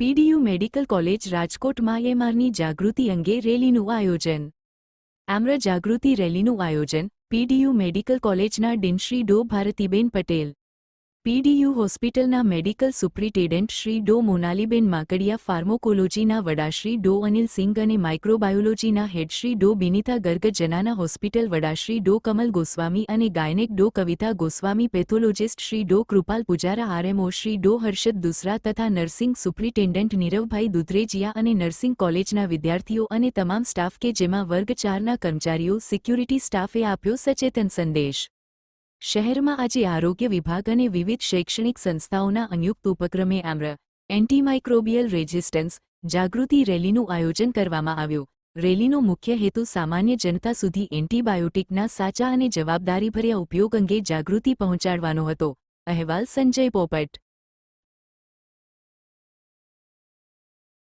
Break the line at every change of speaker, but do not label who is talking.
PDU medical college રાજકોટમાં એમઆરની જાગૃતિ અંગે રેલીનું આયોજન. આમ્ર જાગૃતિ રેલીનું આયોજન, પીડીયુ મેડિકલ કોલેજના dean Shri Dr Bharatiben Patel PDU હોસ્પિટલના medical superintendent Shri Dr Monaliben Makadia, ફાર્મોકોલોજીના વડા શ્રી ડો અનિલ સિંઘ અને માઇક્રોબાયોલોજીના હેડ શ્રી ડો બિનિતા ગર્ગ, જનાના હોસ્પિટલ વડા શ્રી ડો કમલ ગોસ્વામી અને ગાયનેક ડો કવિતા ગોસ્વામી, પેથોલોજિસ્ટ શ્રી ડો કૃપાલ પુજારા, આરએમઓ શ્રી ડો હર્ષદ દુસરા તથા નર્સિંગ સુપ્રિન્ટેન્ડન્ટ નીરવભાઈ દુધરેજિયા અને નર્સિંગ કોલેજના વિદ્યાર્થીઓ અને તમામ સ્ટાફ કે જેમાં વર્ગ ચારના કર્મચારીઓ, સિક્યુરિટી સ્ટાફે આપ્યો સચેતન સંદેશ. શહેરમાં આજે આરોગ્ય વિભાગ અને વિવિધ શૈક્ષણિક સંસ્થાઓના સંયુક્ત ઉપક્રમે આમ્ર એન્ટીમાઇક્રોબિયલ રેઝિસ્ટન્સ જાગૃતિ રેલીનું આયોજન કરવામાં આવ્યું. રેલીનો મુખ્ય હેતુ સામાન્ય જનતા સુધી એન્ટીબાયોટિકના સાચા અને જવાબદારીભર્યા ઉપયોગ અંગે જાગૃતિ પહોંચાડવાનો હતો. અહેવાલ સંજય પોપટ.